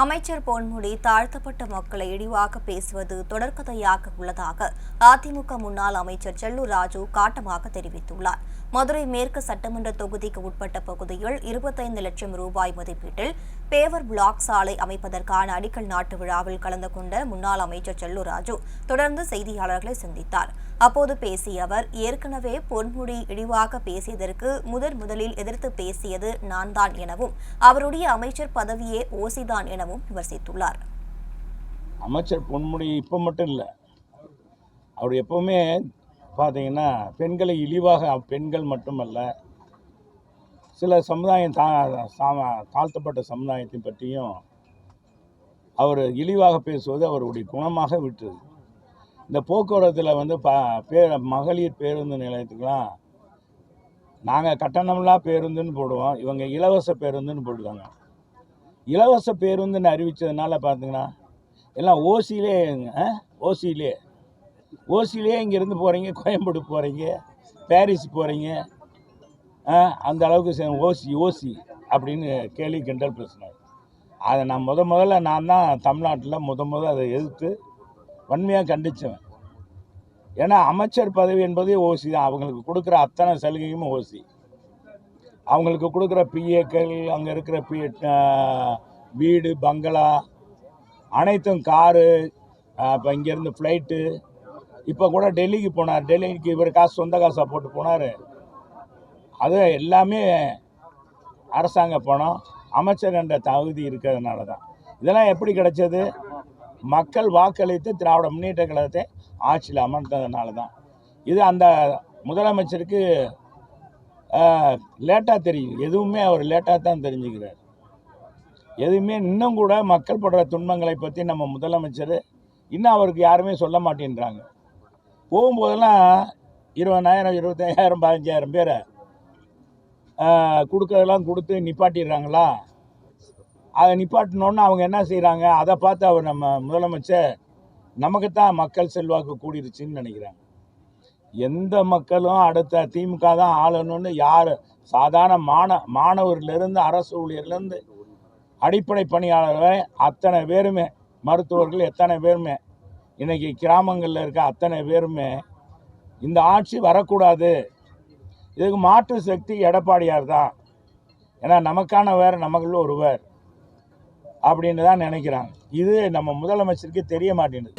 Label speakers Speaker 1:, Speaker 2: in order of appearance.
Speaker 1: அமைச்சர் பொன்முடி தாழ்த்தப்பட்ட மக்களை இழிவாக பேசுவது தொடர்கதையாக உள்ளதாக அதிமுக முன்னாள் அமைச்சர் செல்லூர் ராஜு காட்டமாக தெரிவித்துள்ளார். மதுரை மேற்கு சட்டமன்ற தொகுதிக்கு உட்பட்ட பகுதியில் இருபத்தைந்து லட்சம் ரூபாய் மதிப்பீட்டில் பேவர் பிளாக் சாலை அமைப்பதற்கான அடிக்கல் நாட்டு விழாவில் கலந்து கொண்ட முன்னாள் அமைச்சர் செல்லூர் ராஜு தொடர்ந்து செய்தியாளர்களை சந்தித்தார். அப்போது பேசிய அவர் ஏற்கனவே பொன்முடி இழிவாக பேசியதற்கு முதன் முதலில் எதிர்த்து பேசியது நான் தான் எனவும் அவருடைய அமைச்சர் பதவியே ஓசிதான் எனவும் விமர்சித்துள்ளார்.
Speaker 2: அமைச்சர் பொன்முடி இப்போ மட்டும் இல்லை அவர் எப்பவுமே பார்த்தீங்கன்னா பெண்களை இழிவாக பெண்கள் மட்டுமல்ல சில சமுதாயம் தா தாழ்த்தப்பட்ட சமுதாயத்தை பற்றியும் அவர் இழிவாக பேசுவது அவருடைய குணமாக விட்டது. இந்த போக்குவரத்தில் வந்து ப பே மகளிர் பேருந்து நிலையத்துக்கெலாம் நாங்கள் கட்டணம்லாம் பேருந்துன்னு போடுவோம் இவங்க இலவச பேருந்துன்னு போடுவாங்க இலவச பேருந்துன்னு அறிவித்ததுனால பார்த்தீங்கன்னா எல்லாம் ஓசியிலே ஓசியிலே ஓசியிலே இங்கேருந்து போகிறீங்க கோயம்பேடு போகிறீங்க பாரிஸ் போகிறீங்க அந்த அளவுக்கு ஓசி ஓசி அப்படின்னு கேள்வி கிண்டல் பேசினார் அதை நான் முத முதல்ல நான் தான் தமிழ்நாட்டில் முத முத அதை எதிர்த்து வன்மையாக கண்டிச்சவன். ஏன்னா அமைச்சர் பதவி என்பதே ஓசி தான். அவங்களுக்கு கொடுக்குற அத்தனை சலுகையும் ஓசி. அவங்களுக்கு கொடுக்குற பிஏக்கள் அங்கே இருக்கிற பி வீடு பங்களா அனைத்தும் காரு இப்போ இங்கேருந்து ஃப்ளைட்டு இப்போ கூட டெல்லிக்கு போனார். டெல்லிக்கு இவர் காசு சொந்த காசாக போட்டு போனார். அது எல்லாமே அரசாங்க பணம். அமைச்சர் என்ற தகுதி இருக்கிறதுனால தான். இதெல்லாம் எப்படி கிடைச்சது? மக்கள் வாக்களித்து திராவிட முன்னேற்ற கழகத்தை ஆட்சியில் அமர்ந்ததுனால தான். இது அந்த முதலமைச்சருக்கு லேட்டாக தெரியும். எதுவுமே அவர் லேட்டாக தான் தெரிஞ்சுக்கிறார். எதுவுமே இன்னும் கூட மக்கள் படுற துன்பங்களை பற்றி நம்ம முதலமைச்சர் இன்னும் அவருக்கு யாருமே சொல்ல மாட்டேன்றாங்க. போகும்போதெல்லாம் இருபதாயிரம் இருபத்தஞ்சாயிரம் பதினஞ்சாயிரம் பேர் கொடுக்கறதெல்லாம் கொடுத்து நிப்பாட்டிடுறாங்களா? அதை நிப்பாட்டினோன்னு அவங்க என்ன செய்கிறாங்க அதை பார்த்து அவர் நம்ம முதலமைச்சர் நமக்கு தான் மக்கள் செல்வாக்கு கூடிருச்சுன்னு நினைக்கிறாங்க. எந்த மக்களும் அடுத்த திமுக தான் ஆளணும்னு யார் சாதாரண மாண மாணவர்லேருந்து அரசு ஊழியர்லேருந்து அடிப்படை பணியாளர் அத்தனை பேருமே மருத்துவர்கள் எத்தனை பேருமே இன்றைக்கி கிராமங்களில் இருக்க அத்தனை பேருமே இந்த ஆட்சி வரக்கூடாது. இதுக்கு மாற்று சக்தி எடப்பாடியார் தான். ஏன்னா நமக்கானவர் நமக்குள்ள ஒருவர். அப்படின்னு தான் நினைக்கிறாங்க. இது நம்ம முதலமைச்சருக்கு தெரிய மாட்டேங்குது.